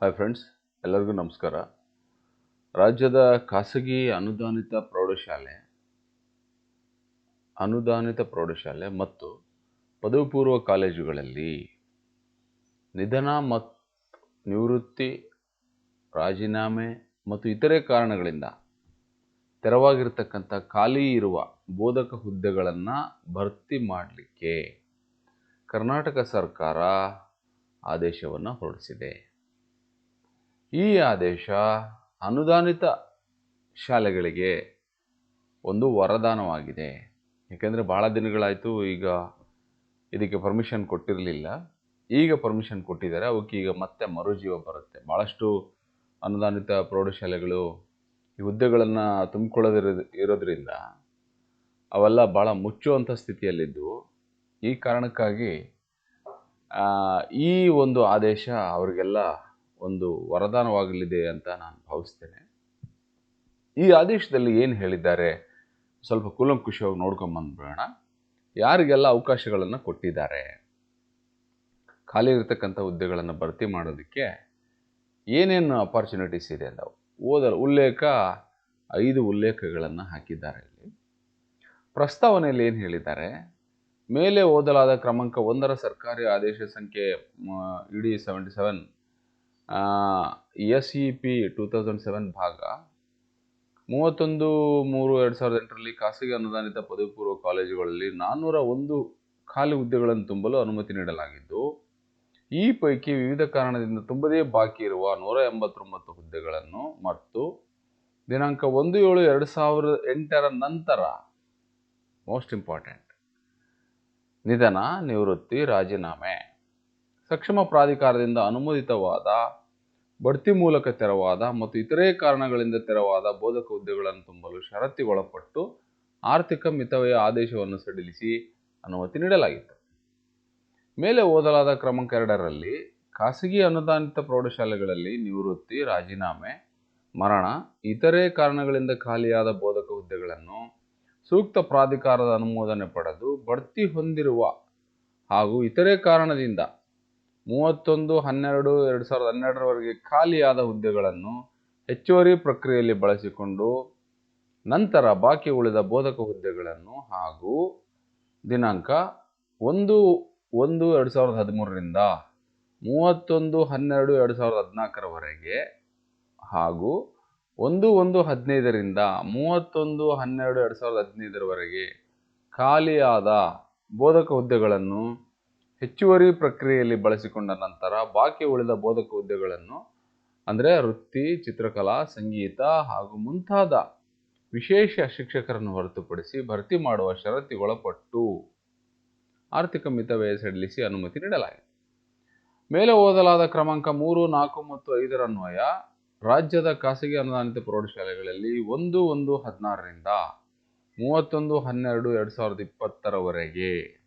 Hi friends ಎಲ್ಲರಿಗೂ ನಮಸ್ಕಾರ. ರಾಜ್ಯದ ಖಾಸಗಿ ಅನುದಾನಿತ ಪ್ರೌಢಶಾಲೆ ಅನುದಾನಿತ ಪ್ರೌಢಶಾಲೆ ಮತ್ತು ಪದವಿ ಪೂರ್ವ ಕಾಲೇಜುಗಳಲ್ಲಿ ನಿಧನ ಮತ್ತು ನಿವೃತ್ತಿ, ರಾಜೀನಾಮೆ ಮತ್ತು ಇತರೆ ಕಾರಣಗಳಿಂದ ತೆರವಾಗಿರ್ತಕ್ಕಂಥ ಖಾಲಿ ಇರುವ ಬೋಧಕ ಹುದ್ದೆಗಳನ್ನು ಭರ್ತಿ ಮಾಡಲಿಕ್ಕೆ ಕರ್ನಾಟಕ ಸರ್ಕಾರ ಆದೇಶವನ್ನು ಹೊರಡಿಸಿದೆ. ಈ ಆದೇಶ ಅನುದಾನಿತ ಶಾಲೆಗಳಿಗೆ ಒಂದು ವರದಾನವಾಗಿದೆ. ಏಕೆಂದರೆ ಭಾಳ ದಿನಗಳಾಯಿತು ಈಗ ಇದಕ್ಕೆ ಪರ್ಮಿಷನ್ ಕೊಟ್ಟಿರಲಿಲ್ಲ. ಈಗ ಪರ್ಮಿಷನ್ ಕೊಟ್ಟಿದ್ದಾರೆ. ಅವಕ್ಕೆ ಈಗ ಮತ್ತೆ ಮರುಜೀವ ಬರುತ್ತೆ. ಭಾಳಷ್ಟು ಅನುದಾನಿತ ಪ್ರೌಢಶಾಲೆಗಳು ಈ ಹುದ್ದೆಗಳನ್ನು ತುಂಬಿಕೊಳ್ಳೋದಿರೋ ಇರೋದ್ರಿಂದ ಅವೆಲ್ಲ ಭಾಳ ಮುಚ್ಚುವಂಥ ಸ್ಥಿತಿಯಲ್ಲಿದ್ದು, ಈ ಕಾರಣಕ್ಕಾಗಿ ಈ ಒಂದು ಆದೇಶ ಅವರಿಗೆಲ್ಲ ಒಂದು ವರದಾನವಾಗಲಿದೆ ಅಂತ ನಾನು ಭಾವಿಸ್ತೇನೆ. ಈ ಆದೇಶದಲ್ಲಿ ಏನು ಹೇಳಿದ್ದಾರೆ? ಸ್ವಲ್ಪ ಕೂಲಂಕುಷವಾಗಿ ನೋಡ್ಕೊಂಬಂದ್ಬಿಡೋಣ ಯಾರಿಗೆಲ್ಲ ಅವಕಾಶಗಳನ್ನು ಕೊಟ್ಟಿದ್ದಾರೆ? ಖಾಲಿ ಇರತಕ್ಕಂಥ ಹುದ್ದೆಗಳನ್ನು ಭರ್ತಿ ಮಾಡೋದಕ್ಕೆ ಏನೇನು ಅಪಾರ್ಚುನಿಟೀಸ್ ಇದೆ ಅಂತ ಓದ ಉಲ್ಲೇಖ, ಐದು ಉಲ್ಲೇಖಗಳನ್ನು ಹಾಕಿದ್ದಾರೆ ಇಲ್ಲಿ. ಪ್ರಸ್ತಾವನೆಯಲ್ಲಿ ಏನು ಹೇಳಿದ್ದಾರೆ? ಮೇಲೆ ಓದಲಾದ ಕ್ರಮಾಂಕ ಒಂದರ ಸರ್ಕಾರಿ ಆದೇಶ ಸಂಖ್ಯೆ ED seventy seven S E P two thousand seven ಭಾಗ ಮೂವತ್ತೊಂದು ಮೂರು ಎರಡು ಸಾವಿರದ ಎಂಟರಲ್ಲಿ ಖಾಸಗಿ ಅನುದಾನಿತ ಪದವಿ ಪೂರ್ವ ಕಾಲೇಜುಗಳಲ್ಲಿ ನಾನ್ನೂರ ಒಂದು ಖಾಲಿ ಹುದ್ದೆಗಳನ್ನು ತುಂಬಲು ಅನುಮತಿ ನೀಡಲಾಗಿದ್ದು, ಈ ಪೈಕಿ ವಿವಿಧ ಕಾರಣದಿಂದ ತುಂಬದೇ ಬಾಕಿ ಇರುವ ನೂರ ಎಂಬತ್ತೊಂಬತ್ತು ಹುದ್ದೆಗಳನ್ನು ಮತ್ತು ದಿನಾಂಕ ಒಂದು ಏಳು ಎರಡು ಸಾವಿರದ ಎಂಟರ ನಂತರ ಮೋಸ್ಟ್ ಇಂಪಾರ್ಟೆಂಟ್ ನಿಧನ, ನಿವೃತ್ತಿ, ರಾಜೀನಾಮೆ. ಸಕ್ಷಮ ಪ್ರಾಧಿಕಾರದಿಂದ ಅನುಮೋದಿತವಾದ, ಬಡ್ತಿ ಮೂಲಕ ತೆರವಾದ ಮತ್ತು ಇತರೆ ಕಾರಣಗಳಿಂದ ತೆರವಾದ ಬೋಧಕ ಹುದ್ದೆಗಳನ್ನು ತುಂಬಲು ಷರತ್ತಿಗೊಳಪಟ್ಟು ಆರ್ಥಿಕ ಮಿತವ್ಯಯ ಆದೇಶವನ್ನು ಸಡಿಲಿಸಿ ಅನುಮತಿ ನೀಡಲಾಗಿತ್ತು. ಮೇಲೆ ಓದಲಾದ ಕ್ರಮಾಂಕ ಎರಡರಲ್ಲಿ ಖಾಸಗಿ ಅನುದಾನಿತ ಪ್ರೌಢಶಾಲೆಗಳಲ್ಲಿ ನಿವೃತ್ತಿ, ರಾಜೀನಾಮೆ, ಮರಣ, ಇತರೆ ಕಾರಣಗಳಿಂದ ಖಾಲಿಯಾದ ಬೋಧಕ ಹುದ್ದೆಗಳನ್ನು ಸೂಕ್ತ ಪ್ರಾಧಿಕಾರದ ಅನುಮೋದನೆ ಪಡೆದು ಬಡ್ತಿ ಹೊಂದಿರುವ ಹಾಗೂ ಇತರೆ ಕಾರಣದಿಂದ ಮೂವತ್ತೊಂದು, ಹನ್ನೆರಡು, ಎರಡು ಸಾವಿರದ ಹನ್ನೆರಡರವರೆಗೆ ಖಾಲಿಯಾದ ಹುದ್ದೆಗಳನ್ನು ಹೆಚ್ಚುವರಿ ಪ್ರಕ್ರಿಯೆಯಲ್ಲಿ ಬಳಸಿಕೊಂಡು ನಂತರ ಬಾಕಿ ಉಳಿದ ಬೋಧಕ ಹುದ್ದೆಗಳನ್ನು ಹಾಗೂ ದಿನಾಂಕ ಒಂದು ಒಂದು, ಎರಡು ಸಾವಿರದ ಹದಿಮೂರರಿಂದ ಮೂವತ್ತೊಂದು, ಹನ್ನೆರಡು, ಎರಡು ಸಾವಿರದ ಹದಿನಾಲ್ಕರವರೆಗೆ ಹಾಗೂ ಒಂದು ಒಂದು, ಹದಿನೈದರಿಂದ ಮೂವತ್ತೊಂದು, ಹನ್ನೆರಡು, ಎರಡು ಸಾವಿರದ ಹದಿನೈದರವರೆಗೆ ಖಾಲಿಯಾದ ಬೋಧಕ ಹುದ್ದೆಗಳನ್ನು ಹೆಚ್ಚುವರಿ ಪ್ರಕ್ರಿಯೆಯಲ್ಲಿ ಬಳಸಿಕೊಂಡ ನಂತರ ಬಾಕಿ ಉಳಿದ ಬೋಧಕ ಹುದ್ದೆಗಳನ್ನು, ಅಂದರೆ ವೃತ್ತಿ, ಚಿತ್ರಕಲಾ, ಸಂಗೀತ ಹಾಗೂ ಮುಂತಾದ ವಿಶೇಷ ಶಿಕ್ಷಕರನ್ನು ಹೊರತುಪಡಿಸಿ ಭರ್ತಿ ಮಾಡುವ ಷರತ್ತಿಗೊಳಪಟ್ಟು ಆರ್ಥಿಕ ಮಿತವ್ಯಯ ಸಡಿಲಿಸಿ ಅನುಮತಿ ನೀಡಲಾಗಿದೆ. ಮೇಲೆ ಓದಲಾದ ಕ್ರಮಾಂಕ ಮೂರು, ನಾಲ್ಕು ಮತ್ತು ಐದರ ಅನ್ವಯ ರಾಜ್ಯದ ಖಾಸಗಿ ಅನುದಾನಿತ ಪ್ರೌಢಶಾಲೆಗಳಲ್ಲಿ ಒಂದು ಒಂದು ಹದಿನಾರರಿಂದ ಮೂವತ್ತೊಂದು, ಹನ್ನೆರಡು, ಎರಡು ಸಾವಿರದ ಇಪ್ಪತ್ತರವರೆಗೆ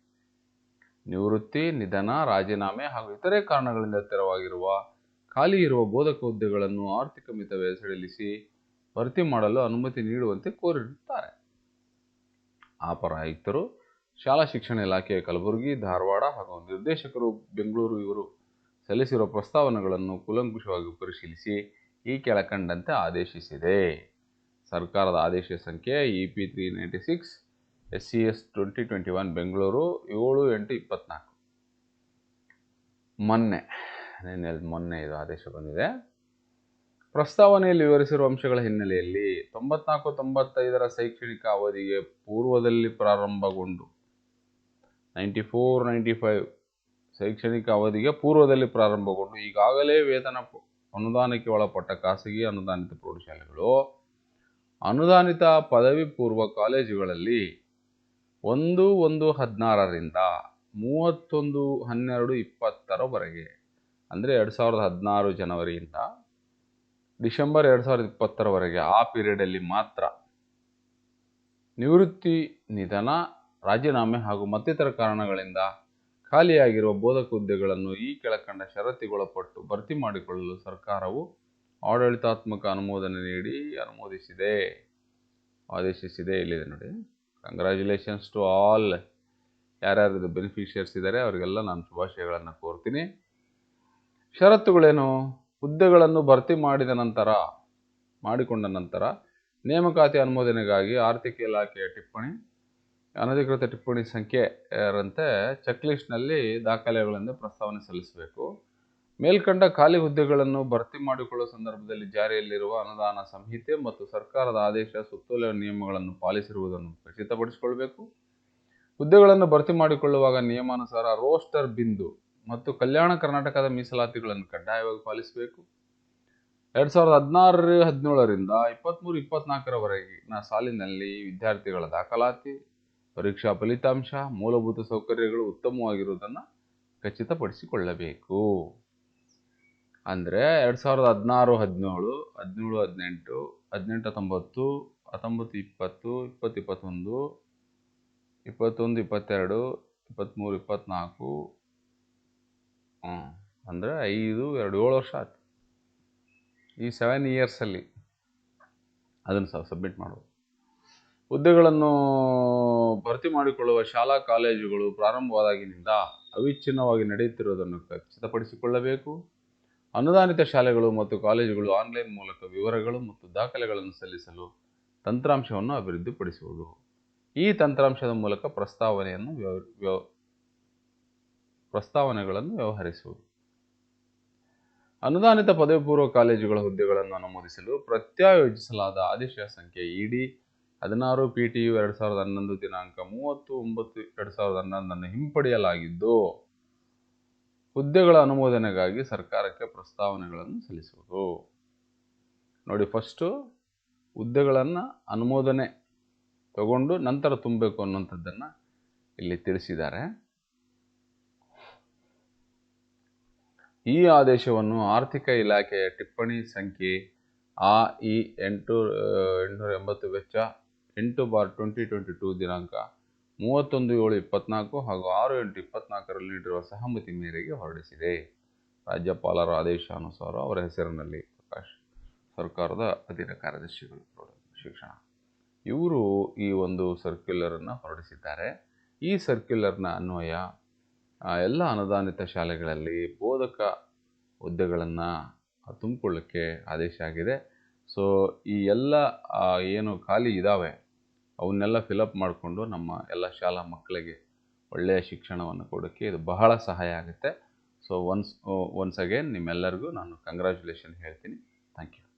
ನಿವೃತ್ತಿ, ನಿಧನ, ರಾಜೀನಾಮೆ ಹಾಗೂ ಇತರೆ ಕಾರಣಗಳಿಂದ ತೆರವಾಗಿರುವ, ಖಾಲಿ ಇರುವ ಬೋಧಕ ಹುದ್ದೆಗಳನ್ನು ಆರ್ಥಿಕ ಮಿತವ್ಯಯ ಸಡಿಲಿಸಿ ಭರ್ತಿ ಮಾಡಲು ಅನುಮತಿ ನೀಡುವಂತೆ ಕೋರಿರುತ್ತಾರೆ. ಅಪರ ಆಯುಕ್ತರು, ಶಾಲಾ ಶಿಕ್ಷಣ ಇಲಾಖೆಯ ಕಲಬುರಗಿ, ಧಾರವಾಡ ಹಾಗೂ ನಿರ್ದೇಶಕರು ಬೆಂಗಳೂರು ಇವರು ಸಲ್ಲಿಸಿರುವ ಪ್ರಸ್ತಾವನೆಗಳನ್ನು ಕುಲಂಕುಷವಾಗಿ ಪರಿಶೀಲಿಸಿ ಈ ಕೆಳಕಂಡಂತೆ ಆದೇಶಿಸಿದೆ. ಸರ್ಕಾರದ ಆದೇಶ ಸಂಖ್ಯೆ E P three ninety six S C S twenty twenty one Bengaluru ಏಳು ಎಂಟು ಇಪ್ಪತ್ನಾಲ್ಕು. ಮೊನ್ನೆ, ನಿನ್ನೆ ಮೊನ್ನೆ ಇದು ಆದೇಶ ಬಂದಿದೆ. ಪ್ರಸ್ತಾವನೆಯಲ್ಲಿ ವಿವರಿಸಿರುವ ಅಂಶಗಳ ಹಿನ್ನೆಲೆಯಲ್ಲಿ ತೊಂಬತ್ನಾಲ್ಕು, ತೊಂಬತ್ತೈದರ ಶೈಕ್ಷಣಿಕ ಅವಧಿಗೆ ಪೂರ್ವದಲ್ಲಿ ಪ್ರಾರಂಭಗೊಂಡು, ನೈಂಟಿ ಫೋರ್, ನೈಂಟಿ ಫೈವ್ ಶೈಕ್ಷಣಿಕ ಅವಧಿಗೆ ಪೂರ್ವದಲ್ಲಿ ಪ್ರಾರಂಭಗೊಂಡು, ಈಗಾಗಲೇ ವೇತನ ಅನುದಾನಕ್ಕೆ ಒಳಪಟ್ಟ ಖಾಸಗಿ ಅನುದಾನಿತ ಪ್ರೌಢಶಾಲೆಗಳು ಅನುದಾನಿತ ಪದವಿ ಪೂರ್ವ ಕಾಲೇಜುಗಳಲ್ಲಿ ಒಂದು ಒಂದು ಹದಿನಾರರಿಂದ ಮೂವತ್ತೊಂದು ಹನ್ನೆರಡು ಇಪ್ಪತ್ತರವರೆಗೆ, ಅಂದರೆ ಎರಡು ಸಾವಿರದ ಹದಿನಾರು ಜನವರಿಯಿಂದ ಡಿಸೆಂಬರ್ ಎರಡು ಸಾವಿರದ ಇಪ್ಪತ್ತರವರೆಗೆ ಆ ಪೀರಿಯಡಲ್ಲಿ ಮಾತ್ರ ನಿವೃತ್ತಿ, ನಿಧನ, ರಾಜೀನಾಮೆ ಹಾಗೂ ಮತ್ತಿತರ ಕಾರಣಗಳಿಂದ ಖಾಲಿಯಾಗಿರುವ ಬೋಧಕ ಹುದ್ದೆಗಳನ್ನು ಈ ಕೆಳಕಂಡ ಷರತ್ತಿಗೊಳಪಟ್ಟು ಭರ್ತಿ ಮಾಡಿಕೊಳ್ಳಲು ಸರ್ಕಾರವು ಆಡಳಿತಾತ್ಮಕ ಅನುಮೋದನೆ ನೀಡಿ ಅನುಮೋದಿಸಿದೆ. ಆದೇಶಿಸಿದೆ, ಇಲ್ಲಿದೆ ನೋಡಿ. ಕಂಗ್ರ್ಯಾಚುಲೇಷನ್ಸ್ ಟು ಆಲ್ ಯಾರ್ಯಾರು ಬೆನಿಫಿಷಿಯರ್ಸ್ ಇದ್ದಾರೆ ಅವರಿಗೆಲ್ಲ ನಾನು ಶುಭಾಶಯಗಳನ್ನು ಕೋರ್ತೀನಿ. ಷರತ್ತುಗಳೇನು? ಹುದ್ದೆಗಳನ್ನು ಭರ್ತಿ ಮಾಡಿದ ನಂತರ, ಮಾಡಿಕೊಂಡ ನಂತರ, ನೇಮಕಾತಿ ಅನುಮೋದನೆಗಾಗಿ ಆರ್ಥಿಕ ಇಲಾಖೆಯ ಟಿಪ್ಪಣಿ, ಅನಧಿಕೃತ ಟಿಪ್ಪಣಿ ಸಂಖ್ಯೆ ರಂತೆ ಚೆಕ್ಲಿಸ್ಟ್ನಲ್ಲಿ ದಾಖಲೆಗಳಿಂದ ಪ್ರಸ್ತಾವನೆ ಸಲ್ಲಿಸಬೇಕು. ಮೇಲ್ಕಂಡ ಖಾಲಿ ಹುದ್ದೆಗಳನ್ನು ಭರ್ತಿ ಮಾಡಿಕೊಳ್ಳುವ ಸಂದರ್ಭದಲ್ಲಿ ಜಾರಿಯಲ್ಲಿರುವ ಅನುದಾನ ಸಂಹಿತೆ ಮತ್ತು ಸರ್ಕಾರದ ಆದೇಶ ಸುತ್ತೋಲೆ ನಿಯಮಗಳನ್ನು ಪಾಲಿಸಿರುವುದನ್ನು ಖಚಿತಪಡಿಸಿಕೊಳ್ಳಬೇಕು. ಹುದ್ದೆಗಳನ್ನು ಭರ್ತಿ ಮಾಡಿಕೊಳ್ಳುವಾಗ ನಿಯಮಾನುಸಾರ ರೋಸ್ಟರ್ ಬಿಂದು ಮತ್ತು ಕಲ್ಯಾಣ ಕರ್ನಾಟಕದ ಮೀಸಲಾತಿಗಳನ್ನು ಕಡ್ಡಾಯವಾಗಿ ಪಾಲಿಸಬೇಕು. ಎರಡ್ ಸಾವಿರದ ಹದಿನಾರು ಹದಿನೇಳರಿಂದ ಇಪ್ಪತ್ತ್ಮೂರು ಇಪ್ಪತ್ನಾಲ್ಕರವರೆಗಿನ ಸಾಲಿನಲ್ಲಿ ವಿದ್ಯಾರ್ಥಿಗಳ ದಾಖಲಾತಿ, ಪರೀಕ್ಷಾ ಫಲಿತಾಂಶ, ಮೂಲಭೂತ ಸೌಕರ್ಯಗಳು ಉತ್ತಮವಾಗಿರುವುದನ್ನು ಖಚಿತಪಡಿಸಿಕೊಳ್ಳಬೇಕು. ಅಂದರೆ ಎರಡು ಸಾವಿರದ ಹದಿನಾರು, ಹದಿನೇಳು ಹದಿನೇಳು, ಹದಿನೆಂಟು ಹದಿನೆಂಟು, ಹತ್ತೊಂಬತ್ತು ಹತ್ತೊಂಬತ್ತು, ಇಪ್ಪತ್ತು ಇಪ್ಪತ್ತು, ಇಪ್ಪತ್ತೊಂದು ಇಪ್ಪತ್ತೊಂದು, ಇಪ್ಪತ್ತೆರಡು, ಇಪ್ಪತ್ತ್ಮೂರು, ಇಪ್ಪತ್ತ್ನಾಲ್ಕು ಅಂದರೆ ಐದು, ಎರಡು, ಏಳು ವರ್ಷ ಆಯ್ತು. ಈ ಸೆವೆನ್ ಇಯರ್ಸಲ್ಲಿ ಅದನ್ನು ಸಹ ಸಬ್ಮಿಟ್ ಮಾಡೋದು. ಹುದ್ದೆಗಳನ್ನು ಭರ್ತಿ ಮಾಡಿಕೊಳ್ಳುವ ಶಾಲಾ, ಕಾಲೇಜುಗಳು ಪ್ರಾರಂಭವಾದಾಗಿನಿಂದ ಅವಿಚ್ಛಿನ್ನವಾಗಿ ನಡೆಯುತ್ತಿರುವುದನ್ನು ಖಚಿತಪಡಿಸಿಕೊಳ್ಳಬೇಕು. ಅನುದಾನಿತ ಶಾಲೆಗಳು ಮತ್ತು ಕಾಲೇಜುಗಳು ಆನ್ಲೈನ್ ಮೂಲಕ ವಿವರಗಳು ಮತ್ತು ದಾಖಲೆಗಳನ್ನು ಸಲ್ಲಿಸಲು ತಂತ್ರಾಂಶವನ್ನು ಅಭಿವೃದ್ಧಿಪಡಿಸುವುದು. ಈ ತಂತ್ರಾಂಶದ ಮೂಲಕ ಪ್ರಸ್ತಾವನೆಯನ್ನು ವ್ಯವ ಪ್ರಸ್ತಾವನೆಗಳನ್ನು ವ್ಯವಹರಿಸುವುದು. ಅನುದಾನಿತ ಪದವಿ ಪೂರ್ವ ಕಾಲೇಜುಗಳ ಹುದ್ದೆಗಳನ್ನು ನಮೂದಿಸಲು ಪ್ರತ್ಯಾಯೋಜಿಸಲಾದ ಆದೇಶ ಸಂಖ್ಯೆ ಇಡಿ ಹದಿನಾರು ಪಿ ಟಿ ಯು ಎರಡು ಸಾವಿರದ ಹನ್ನೊಂದು ದಿನಾಂಕ ಮೂವತ್ತು ಒಂಬತ್ತು ಎರಡು ಸಾವಿರದ ಹನ್ನೊಂದನ್ನು ಹಿಂಪಡೆಯಲಾಗಿದ್ದು ಹುದ್ದೆಗಳ ಅನುಮೋದನೆಗಾಗಿ ಸರ್ಕಾರಕ್ಕೆ ಪ್ರಸ್ತಾವನೆಗಳನ್ನು ಸಲ್ಲಿಸುವುದು. ನೋಡಿ, ಫಸ್ಟು ಹುದ್ದೆಗಳನ್ನು ಅನುಮೋದನೆ ತಗೊಂಡು ನಂತರ ತುಂಬಬೇಕು ಅನ್ನುವಂಥದ್ದನ್ನು ಇಲ್ಲಿ ತಿಳಿಸಿದ್ದಾರೆ. ಈ ಆದೇಶವನ್ನು ಆರ್ಥಿಕ ಇಲಾಖೆಯ ಟಿಪ್ಪಣಿ ಸಂಖ್ಯೆ ಆ ಇ ಎಂಟು, ಎಂಟುನೂರ ಎಂಬತ್ತು ವೆಚ್ಚ ಎಂಟು ಬಾರ್ ಟ್ವೆಂಟಿ ಟ್ವೆಂಟಿ ಟೂ ದಿನಾಂಕ ಮೂವತ್ತೊಂದು ಏಳು ಇಪ್ಪತ್ನಾಲ್ಕು ಹಾಗೂ ಆರು ಎಂಟು ಇಪ್ಪತ್ನಾಲ್ಕರಲ್ಲಿ ನೀಡಿರುವ ಸಹಮತಿ ಮೇರೆಗೆ ಹೊರಡಿಸಿದೆ. ರಾಜ್ಯಪಾಲರ ಆದೇಶಾನುಸಾರ ಅವರ ಹೆಸರಿನಲ್ಲಿ ಪ್ರಕಾಶ್ ಸರ್ಕಾರದ ಅಧೀನ ಕಾರ್ಯದರ್ಶಿಗಳು ಶಿಕ್ಷಣ. ಇವರು ಈ ಒಂದು ಸರ್ಕ್ಯುಲರನ್ನು ಹೊರಡಿಸಿದ್ದಾರೆ. ಈ ಸರ್ಕ್ಯುಲರ್ನ ಅನ್ವಯ ಎಲ್ಲ ಅನುದಾನಿತ ಶಾಲೆಗಳಲ್ಲಿ ಬೋಧಕ ಹುದ್ದೆಗಳನ್ನು ತುಂಬಿಕೊಳ್ಳಕ್ಕೆ ಆದೇಶ ಆಗಿದೆ. ಸೊ, ಈ ಎಲ್ಲ ಏನು ಖಾಲಿ ಇದ್ದಾವೆ ಅವನ್ನೆಲ್ಲ ಫಿಲಪ್ ಮಾಡಿಕೊಂಡು ನಮ್ಮ ಎಲ್ಲ ಶಾಲಾ ಮಕ್ಕಳಿಗೆ ಒಳ್ಳೆಯ ಶಿಕ್ಷಣವನ್ನು ಕೊಡೋಕ್ಕೆ ಇದು ಬಹಳ ಸಹಾಯ ಆಗುತ್ತೆ. ಸೊ ಒನ್ಸ್ ಒನ್ಸ್ ಅಗೇನ್ ನಿಮ್ಮೆಲ್ಲರಿಗೂ ನಾನು ಕಂಗ್ರ್ಯಾಚುಲೇಷನ್ ಹೇಳ್ತೀನಿ. Thank you